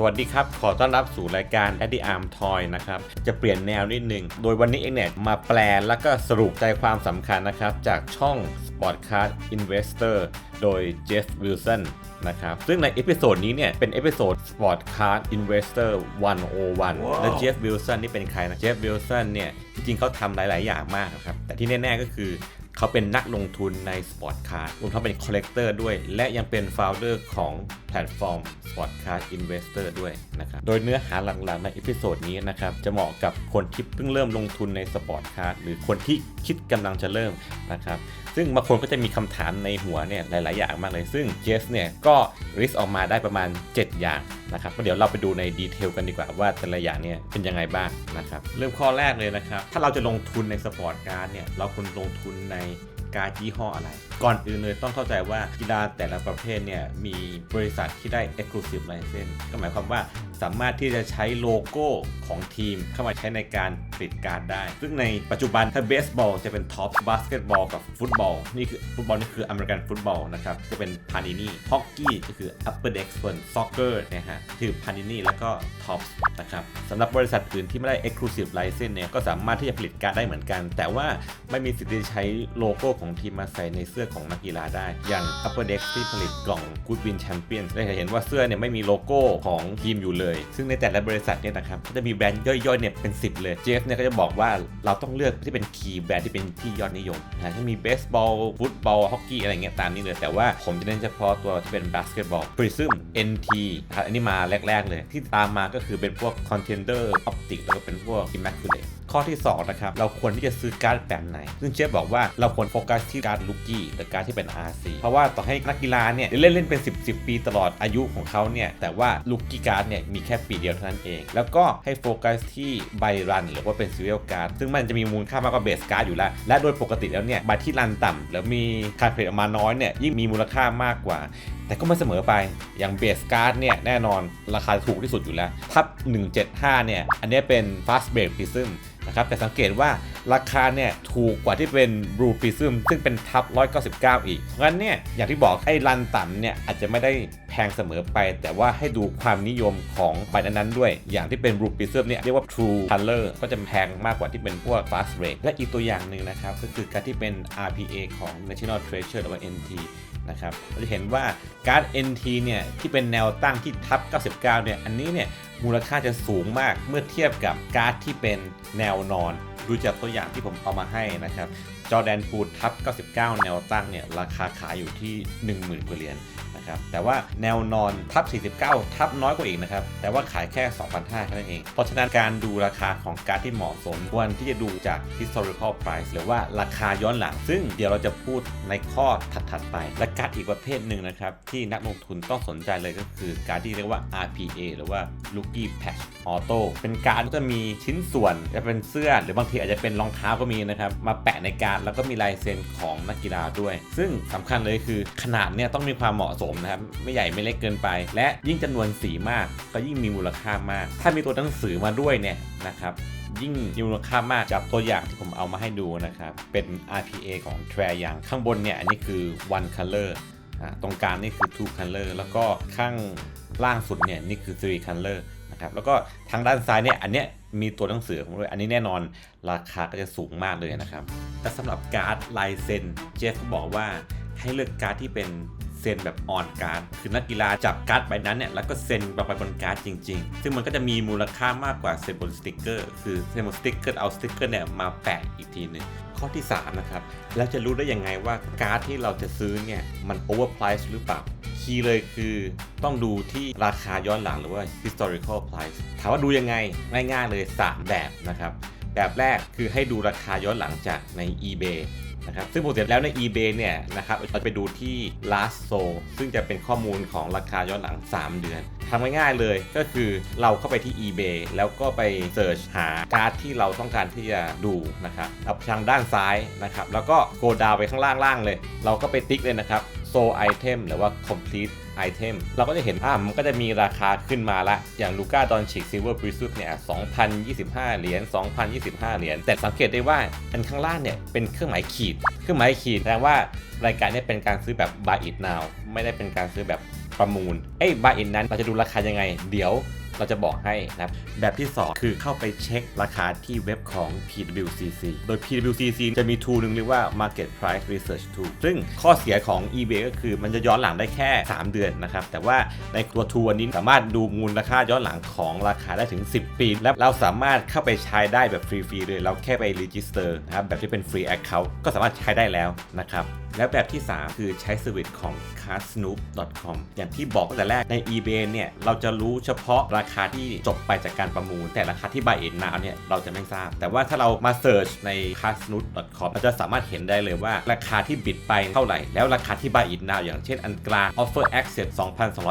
สวัสดีครับ ขอต้อนรับสู่รายการ Daddy Arm Toy นะครับ จะเปลี่ยนแนวนิดนึง โดยวันนี้เองเนี่ยมาแปลแล้วก็สรุปใจความสำคัญนะครับ จากช่อง Sport Card Investor โดย Jeff Wilson นะครับ ซึ่งในเอพิโซดนี้เนี่ย เป็นเอพิโซด Sport Card Investor 101และ Jeff Wilson นี่เป็นใครนะ Jeff Wilson เนี่ย จริงๆเขาทำหลาย ๆ อย่างมากนะครับ แต่ที่แน่ ๆ ก็คือ เขาเป็นนักลงทุนในสปอร์ตคาร์รวมทั้งเป็นคอลเลกเตอร์ด้วย และยังเป็นฟ o u เดอร์ของแพลตฟอร์ม Sport Card Investor ด้วยนะครับ โดยเนื้อหาหลักๆ ในอีพิโซดนี้นะครับ จะเหมาะกับคนที่เพิ่งเริ่มลงทุนในสปอร์ตคาร์หรือคนที่คิดกำลังจะเริ่มนะครับ ซึ่งบางคนก็จะมีคำถามในหัวเนี่ยหลาย ๆ อย่างมากเลย ซึ่งเจสเนี่ยก็ริสออกมาได้ประมาณ 7 อย่าง นะครับก็เดี๋ยวเราไปดูในดีเทลกันดีกว่าว่าแต่ละอย่างเนี่ยเป็นยังไงบ้างนะครับเริ่มข้อแรกเลยนะครับ ถ้าเราจะลงทุนในสปอร์ตการ์ดเนี่ยเราควรลงทุนในการ์ดยี่ห้ออะไร ก่อนอื่นเลยต้องเข้าใจว่ากีฬาแต่ละประเภทเนี่ยมีบริษัทที่ได้ Exclusive License ก็หมายความว่า สามารถที่จะใช้โลโก้ของทีมเข้ามาใช้ในการผลิตการ์ดได้ ซึ่งในปัจจุบันถ้าเบสบอลจะเป็นท็อปบาสเกตบอลกับฟุตบอลนี่คือฟุตบอลนี่คืออเมริกันฟุตบอลนะครับจะเป็นพานินีฮอกกี้ก็คือ Upper Deck ส่วนซ็อกเกอร์นะฮะคือพานินีแล้วก็ท็อปนะครับสำหรับบริษัทอื่นที่ไม่ได้ Exclusive License เนี่ยก็สามารถที่จะผลิตการ์ดได้เหมือนกัน แต่ว่าไม่มีสิทธิ์ใช้โลโก้ของทีมมาใส่ในเสื้อของนักกีฬาได้ อย่าง Upper Deck ที่ผลิตกล่อง Good Win Champion ได้เห็นว่าเสื้อเนี่ยไม่มีโลโก้ของทีมอยู่เลยซึ่งในแต่ละบริษัทเนี่ยนะครับก็จะมีแบรนด์ย่อยๆเนี่ยเป็น 10 เลย เจฟเนี่ยก็จะบอกว่าเราต้องเลือกที่เป็นคีย์แบรนด์ที่เป็นที่ยอดนิยมนะที่มีเบสบอลฟุตบอลฮอกกี้อะไรเงี้ยตามนี้เลย แต่ว่าผมจะเน้นเฉพาะตัวที่เป็นบาสเกตบอลปริซึม NT นะครับอันนี้มาแรกๆเลย ที่ตามมาก็คือเป็นพวก Contender Optic แล้วก็เป็นพวก Immaculate ข้อที่ 2 นะครับ เราควรที่จะซื้อการ์ดแบบไหน ซึ่งเชฟบอกว่าเราควรโฟกัสที่การ์ดลูกี้หรือการ์ดที่เป็น RC เพราะว่าต่อให้นักกีฬาเนี่ยเล่นเล่นเป็น 10 10 ปีตลอดอายุของเขาเนี่ย แต่ว่าลูกี้การ์ดเนี่ยมีแค่ปีเดียวเท่านั้นเอง แล้วก็ให้โฟกัสที่ใบรัน หรือว่าเป็นซีเรียลการ์ดซึ่งมันจะมีมูลค่ามากกว่าเบสการ์ดอยู่แล้ว และโดยปกติแล้วเนี่ยใบที่รันต่ำแล้วมีการผลิตออกมาน้อยเนี่ยยิ่งมีมูลค่ามากกว่า แต่ก็ไม่เสมอไป อย่างเบสการ์ดเนี่ยแน่นอนราคาถูกที่สุดอยู่แล้วทับ175 เนี่ย อันนี้เป็น Fast Break Prism นะครับ แต่สังเกตว่าราคาเนี่ยถูกกว่าที่เป็น Blue Prism ซึ่งเป็นทับ199 อีกเพราะงั้นเนี่ยอย่างที่บอกไอ้รันต่ำเนี่ยอาจจะไม่ได้แพงเสมอไป แต่ว่าให้ดูความนิยมของใบนั้นๆด้วย อย่างที่เป็น Blue Prism เนี่ยเรียกว่า True Color ก็จะแพงมากกว่าที่เป็นพวก Fast Break และอีกตัวอย่างหนึ่งนะครับก็คือการที่เป็น RPA ของ National Treasure หรือว่า NT นะครับเราจะเห็นว่าการ์ด NT เนี่ยที่เป็นแนวตั้งที่ทับ 99 เนี่ยอันนี้เนี่ยมูลค่าจะสูงมากเมื่อเทียบกับการ์ดที่เป็นแนวนอน ดูจากตัวอย่างที่ผมเอามาให้นะครับจอแดนฟูดทับ 99 แนวตั้งเนี่ยราคาขายอยู่ที่ 10,000กว่าเหรียญ นะครับ แต่ว่าแนวนอนทับ 49 ทับน้อยกว่าอีกนะครับ แต่ว่าขายแค่ 2,500แค่นั้นเอง เพราะฉะนั้นการดูราคาของการที่เหมาะสมควรที่จะดูจาก historical price หรือว่าราคาย้อนหลัง ซึ่งเดี๋ยวเราจะพูดในข้อถัดๆไป และการอีกประเภทหนึ่งนะครับ ที่นักลงทุนต้องสนใจเลยก็คือการที่เรียกว่า RPA หรือว่า Rookie Patch Auto เป็นการที่จะมีชิ้นส่วนจะเป็นเสื้อหรือบางทีอาจจะเป็นรองเท้าก็มีนะครับ มาแปะในการแล้วก็มีลายเซ็นของนักกีฬาด้วย ซึ่งสำคัญเลยคือขนาดเนี่ยต้องมีความเหมาะสมนะครับไม่ใหญ่ไม่เล็กเกินไป และยิ่งจำนวนสีมากก็ยิ่งมีมูลค่ามาก ถ้ามีตัวหนังสือมาด้วยเนี่ยนะครับยิ่งมีมูลค่ามากจากตัวอย่างที่ผมเอามาให้ดูนะครับ เป็น RPA ของ t r a ยังข้างบนเนี่ยอันนี้คือ one color ตรงกลางนี่คือ two color แล้วก็ข้างล่างสุดเนี่ยนี่คือ three color นะครับแล้วก็ทางด้านซ้ายเนี่ยอันเนี้ยมีตัวหนังสือของด้วย อันนี้แน่นอนราคาก็จะสูงมากเลยนะครับ แต่สำหรับการ์ดลายเซ็นเจฟก็บอกว่าให้เลือกการ์ดที่เป็น เซ็นแบบออนการ์ดคือนักกีฬาจับการ์ดใบนั้นเนี่ยแล้วก็เซ็นลงไปบนการ์ดจริง ๆ ซึ่งมันก็จะมีมูลค่ามากกว่าเซ็นบนสติกเกอร์คือเซ็นบนสติกเกอร์เอาสติกเกอร์เนี่ยมาแปะอีกทีหนึงข้อที่ 3 นะครับ แล้วจะรู้ได้ยังไงว่าการ์ดที่เราจะซื้อเนี่ยมันโอเวอร์ไพรซ์หรือเปล่า คีย์เลยคือต้องดูที่ราคาย้อนหลังหรือว่า historical price ถามว่าดูยังไง ง่ายๆเลย 3 แบบนะครับ แบบแรกคือให้ดูราคาย้อนหลังจากใน eBay นะครับซึ่งปกติแล้วใน eBay เนี่ยนะครับเราจะไปดูที่ last sold ซึ่งจะเป็นข้อมูลของราคาย้อนหลัง 3 เดือนทำง่ายๆเลยก็คือเราเข้าไปที่ eBay แล้วก็ไปเสิร์ชหาการ์ดที่เราต้องการที่จะดูนะครับทางด้านซ้ายนะครับแล้วก็โกดาวไปข้างล่างๆเลย เราก็ไปติ๊กเลยนะครับ sold item หรือว่า complete item เราก็จะเห็นอ่ามันก็จะมีราคาขึ้นมาละ อย่างลูก้าดอนชิกซิลเวอร์บริสุทเนี่ย 2,025 เหรียญ 2,025 เหรียญ แต่สังเกตได้ว่าอันข้างล่างเนี่ย เป็นเครื่องหมายขีด เครื่องหมายขีดแสดงว่ารายการนี้เป็นการซื้อแบบ buy it now ไม่ได้เป็นการซื้อแบบประมูล เอ้ย buy it นั้นเราจะดูราคายังไง เดี๋ยว เราจะบอกให้นะครับ แบบที่ 2 คือเข้าไปเช็คราคาที่เว็บของ PWCC โดย PWCC จะมี tool หนึ่งเรียกว่า Market Price Research Tool ซึ่งข้อเสียของ eBay ก็คือมันจะย้อนหลังได้แค่ 3 เดือนนะครับ แต่ว่าในตัว tool นี้สามารถดูมูลค่าย้อนหลังของราคาได้ถึง 10 ปี และเราสามารถเข้าไปใช้ได้แบบฟรีๆเลย เราแค่ไป register นะครับ แบบที่เป็น free account ก็สามารถใช้ได้แล้วนะครับและแบบที่ 3 คือใช้สวิตของ carsnoop.com อย่างที่บอกตั้งแต่แรกใน eBay เนี่ย เราจะรู้เฉพาะราคาที่จบไปจากการประมูล แต่ราคาที่ buy in now เนี่ยเราจะไม่ทราบ แต่ว่าถ้าเรามา search ใน carsnoop.com เราจะสามารถเห็นได้เลยว่าราคาที่บิดไปเท่าไหร่ แล้วราคาที่ buy in now อย่างเช่นอันกลาง offer accept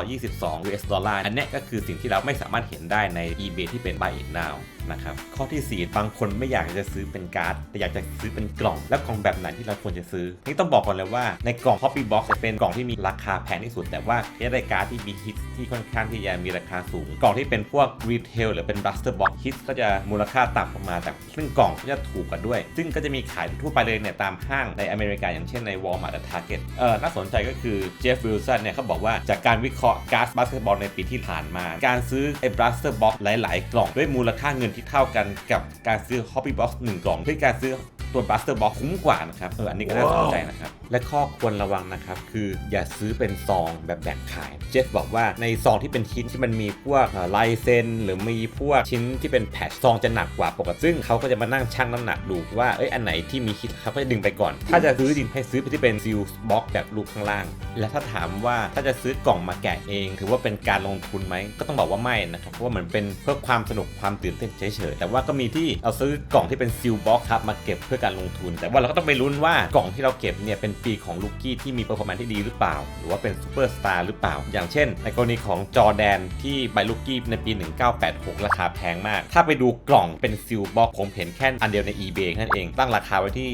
2,222 US ดอลลาร์อันนี้ก็คือสิ่งที่เราไม่สามารถเห็นได้ใน eBay ที่เป็น buy in now นะครับ ข้อที่ 4 บางคนไม่อยากจะซื้อเป็นการ์ด แต่อยากจะซื้อเป็นกล่อง แล้วกล่องแบบไหนที่เราควรจะซื้อ นี่ต้องบอกก่อนเลยว่าในกล่อง Copy Box จะเป็นกล่องที่มีราคาแพงที่สุด แต่ว่าจะได้การ์ดที่มีฮิตที่ค่อนข้างที่จะมีราคาสูง กล่องที่เป็นพวกรีเทลหรือเป็น Buster Box ฮิตก็จะมูลค่าต่ำลงมาแต่ซึ่งกล่องก็จะถูกกว่าด้วย ซึ่งก็จะมีขายทั่วไปเลยเนี่ยตามห้างในอเมริกาอย่างเช่นใน Walmart และ Target เออน่าสนใจก็คือเจฟฟ์วิลสันเนี่ยเขาบอกว่าจากการวิเคราะห์การ์ดบาสเกตบอลในปีที่ผ่านมา การซื้อไอ้ Buster Box หลาย ๆ กล่องด้วยมูลค่าเงินที่เท่ากันกับการซื้อ Hobby Box 1 กล่อง เพื่อการซื้อ ตัว Buster Box คุ้มกว่านะครับเอออันนี้ก็น่าสนใจนะครับ และข้อควรระวังนะครับ คืออย่าซื้อเป็นซองแบบแบ่งขาย เจฟบอกว่าในซองที่เป็นชิ้นที่มันมีพวกเอ่อลายเซ็นหรือมีพวกชิ้นที่เป็นแพทซองจะหนักกว่าปกติซึ่งเขาก็จะมานั่งชั่งน้ำหนักดูว่าเอ้ยอันไหนที่มีคิดเขาก็จะดึงไปก่อน ถ้าจะซื้อจริงให้ซื้อไปที่เป็นซิลบ็อกแบบลูกข้างล่าง และถ้าถามว่าถ้าจะซื้อกล่องมาแกะเอง ถือว่าเป็นการลงทุนไหมก็ต้องบอกว่าไม่นะครับเพราะว่าเหมือนเป็นเพื่อความสนุกความตื่นเต้นเฉยๆแต่ว่าก็มีที่เราซื้อกล่องที่เป็นซิลบ็อกครับมาเก็บเพื่อการลงทุน แต่ว่าเราก็ต้องไปลุ้นว่ากล่องที่เราเก็บเนี่ยเป็นปีของลูกกี้ที่มีเปอร์ฟอร์แมนซ์ที่ดีหรือเปล่า หรือว่าเป็นซูเปอร์สตาร์หรือเปล่า อย่างเช่น ในกรณีของจอแดนที่ใบลูกกี้ในปี 1986 ราคาแพงมาก ถ้าไปดูกล่องเป็นซิลบ็อกผมเห็นแค่อันเดียวใน eBay นั่นเอง ตั้งราคาไว้ที่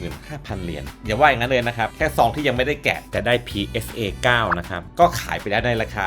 245,000 เหรียญอย่าว่าอย่างนั้นเลยนะครับ แค่ซองที่ยังไม่ได้แกะแต่ได้ PSA 9 นะครับ ก็ขายไปแล้วในราคา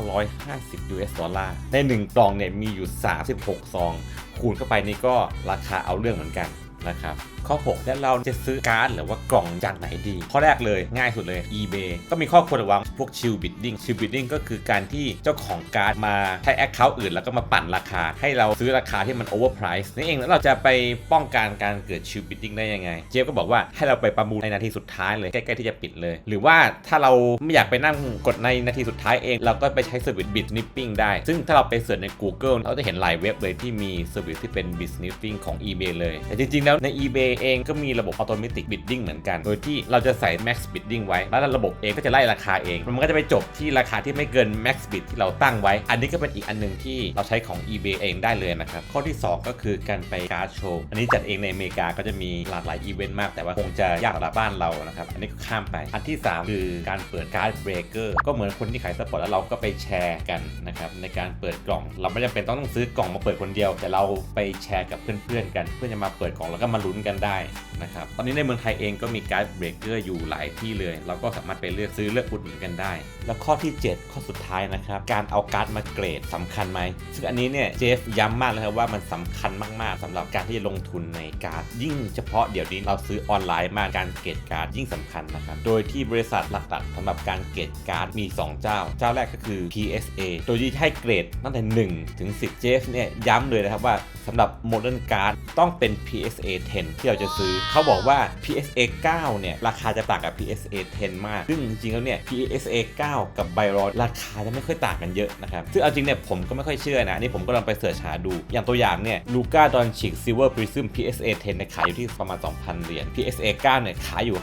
4,550 US ดอลลาร์ใน 1 กล่องเนี่ยมีอยู่ 36 ซอง คูณเข้าไปนี่ก็ราคาเอาเรื่องเหมือนกันนะครับข้อ 6 แล้วเราจะซื้อการ์ดหรือว่ากล่องจากไหนดี ข้อแรกเลยง่ายสุดเลย eBay ก็มีข้อควรระวังพวกชิลบิดดิ้งชิลบิดดิ้งก็คือการที่เจ้าของการ์ดมาใช้แอคเคาท์อื่น แล้วก็มาปั่นราคา ให้เราซื้อราคาที่มันโอเวอร์ไพรส์นี่เองแล้วเราจะไปป้องกันการเกิดชิลบิดดิ้งได้ยังไง เจฟก็บอกว่าให้เราไปประมูลในนาทีสุดท้ายเลยใกล้ๆที่จะปิดเลย หรือว่าถ้าเราไม่อยากไปนั่งกดในนาทีสุดท้ายเอง เราก็ไปใช้เซอร์วิสบิดนิปปิ้งได้ ซึ่งถ้าเราไปเสิร์ชใน Google เราจะเห็นหลายเว็บเลยที่มีเซอร์วิสที่เป็นบิดนิปปิ้งของ eBay เลยแต่จริงๆแล้วใน eBay เองก็มีระบบ automatic bidding เหมือนกัน โดยที่เราจะใส่ max bidding ไว้ แล้วระบบเองก็จะไล่ราคาเอง มันก็จะไปจบที่ราคาที่ไม่เกิน max bid ที่เราตั้งไว้ อันนี้ก็เป็นอีกอันหนึ่งที่เราใช้ของ eBay เองได้เลยนะครับ ข้อที่ 2 ก็คือการไปการ์ดโชว์ อันนี้จัดเองในอเมริกาก็จะมีหลากหลายอีเวนต์มาก แต่ว่าคงจะยากสำหรับบ้านเรานะครับ อันนี้ก็ข้ามไป อันที่ 3 คือการเปิดการ์ดเบรกเกอร์ ก็เหมือนคนที่ขายสปอร์ตแล้วเราก็ไปแชร์กันนะครับในการเปิดกล่อง เราไม่จำเป็นต้องต้องซื้อกล่องมาเปิดคนเดียว แต่เราไปแชร์กับเพื่อนๆกัน เพื่อจะมาเปิดกล่องแล้วก็มาลุ้นกันได้ นะครับ ตอนนี้ในเมืองไทยเองก็มีการ์ดเบรกเกอร์อยู่หลายที่เลย เราก็สามารถไปเลือกซื้อเลือกอุดหนุนกันได้ แล้วข้อที่ 7 ข้อสุดท้ายนะครับ การเอาการ์ดมาเกรดสำคัญไหม ซึ่งอันนี้เนี่ยเจฟย้ำมากเลยครับว่ามันสำคัญมาก ๆสำหรับการที่จะลงทุนในการ์ด ยิ่งเฉพาะเดี๋ยวนี้เราซื้อออนไลน์มากการเกรดการ์ดยิ่งสำคัญนะครับ โดยที่บริษัทหลักๆสำหรับการเกรดการ์ดมี 2 เจ้า เจ้าแรกก็คือ PSA โดยที่ให้เกรดตั้งแต่1ถึง10 เจฟเนี่ยย้ำเลยนะครับว่าสำหรับ Modern Card ต้องเป็น PSA 10 ที่เราจะซื้อเขาบอกว่า PSA 9 เนี่ย ราคาจะต่างกับ PSA 10 มาก ซึ่งจริงๆแล้วเนี่ย PSA 9 กับไบรอนราคาจะไม่ค่อยต่างกันเยอะนะครับ ซึ่งเอาจริงเนี่ยผมก็ไม่ค่อยเชื่อนะ นี่ผมก็ลองไปเสิร์ชหาดู อย่างตัวอย่างเนี่ยลูก้าดอนชิกซิลเวอร์พริซึม PSA 10 เนี่ยขายอยู่ที่ประมาณ 2,000 เหรียญ PSA 9 เนี่ยขายอยู่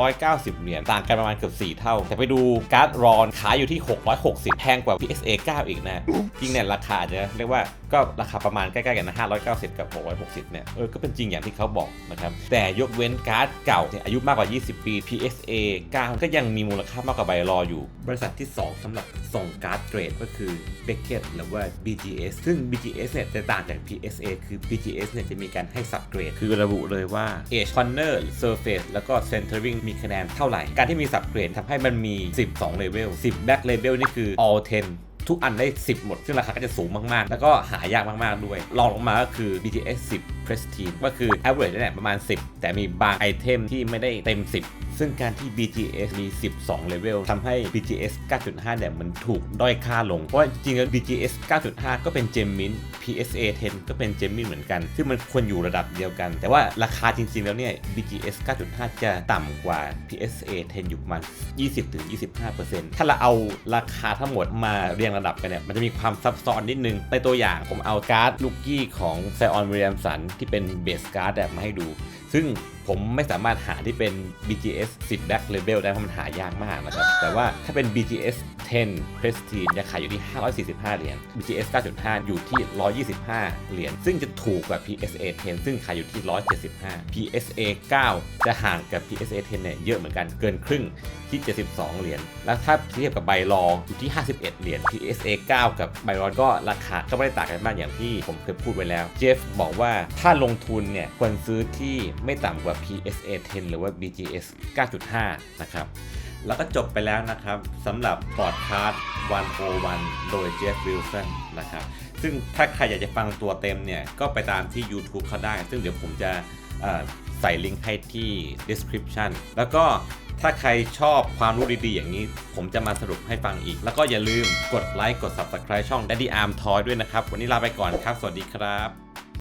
590 เหรียญ ต่างกันประมาณเกือบ 4 เท่า แต่ไปดูการ์ดรอนขายอยู่ที่ 660 แพงกว่า PSA 9 อีกนะ จริงเนี่ยราคาอาจจะเรียกว่าก็ราคาประมาณใกล้ๆกันนะ590 กับ 660 เนี่ย เออ ก็เป็นจริงอย่างที่เขาบอกนะครับแต่แต่ยกเว้นการ์ดเก่าอายุมากกว่า 20 ปี PSA 9 ก็ยังมีมูลค่ามากกว่าใบรออยู่ บริษัทที่ 2สำหรับส่งการ์ดเกรดก็คือ Beckett หรือว่า BGS ซึ่ง BGS เนี่ยจะต่างจาก PSA คือ BGS เนี่ยจะมีการให้สับเกรด คือระบุเลยว่า Edge Corner Surface แล้วก็ Centering มีคะแนนเท่าไหร่ การที่มีสับเกรดทำให้มันมี 12 เลเวล 10 Back Level นี่คือ all 10 ทุกอันได้ 10 หมด ซึ่งราคาก็จะสูงมากๆ แล้วก็หายากมากๆด้วยรองลงมาก็คือ BTS 10 Prestige ก็คือ average เนี่ยประมาณ 10 แต่มีบางไอเทมที่ไม่ได้เต็ม 10 ซึ่งการที่ BGS มี 12 เลเวลทำให้ BGS 9.5 เนี่ยมันถูกด้อยค่าลง เพราะจริงๆแล้ว BGS 9.5 ก็เป็นเจมมิน PSA 10 ก็เป็นเจมมินเหมือนกัน ซึ่งมันควรอยู่ระดับเดียวกัน แต่ว่าราคาจริงๆแล้วเนี่ย BGS 9.5 จะต่ำกว่า PSA 10 อยู่ประมาณ 20-25%ถ้าเราเอาราคาทั้งหมดมาเรียงระดับกันเนี่ย มันจะมีความซับซ้อนนิดนึง ในตัวอย่างผมเอาการ์ดลูกกี้ของไซออนวิลเลียมสันที่เป็นเบสการ์ดแบบมาให้ดู ซึ่ง ผมไม่สามารถหาที่เป็น BGS 10 Black Label ได้เพราะมันหายากมากนะครับ แต่ว่าถ้าเป็น BGS 10 Prestige จะขายอยู่ที่ 545 เหรียญ BGS 9.5 อยู่ที่ 125 เหรียญ ซึ่งจะถูกกว่า PSA 10 ซึ่งขายอยู่ที่ 175 PSA 9 จะห่างกับ PSA 10 เนี่ยเยอะเหมือนกัน เกินครึ่งที่ 72 เหรียญ แล้วถ้าเทียบกับไบรองอยู่ที่ 51 เหรียญ PSA 9 กับไบรองก็ราคาก็ไม่ได้ต่างกันมากอย่างที่ผมเคยพูดไว้แล้ว เจฟบอกว่าถ้าลงทุนเนี่ยควรซื้อที่ไม่ต่ำกว่า PSA 10 หรือว่า BGS 9.5 นะครับ แล้วก็จบไปแล้วนะครับสำหรับพอดคาสต์101 โดยเจฟวิลสันนะครับ ซึ่งถ้าใครอยากจะฟังตัวเต็มเนี่ย ก็ไปตามที่ YouTube เขาได้ ซึ่งเดี๋ยวผมจะใส่ลิงก์ให้ที่ description แล้วก็ถ้าใครชอบความรู้ดีๆ อย่างนี้ ผมจะมาสรุปให้ฟังอีก แล้วก็อย่าลืมกดไลค์ กด subscribe ช่อง Daddy Arm Toy ด้วยนะครับ วันนี้ลาไปก่อนครับ สวัสดีครับ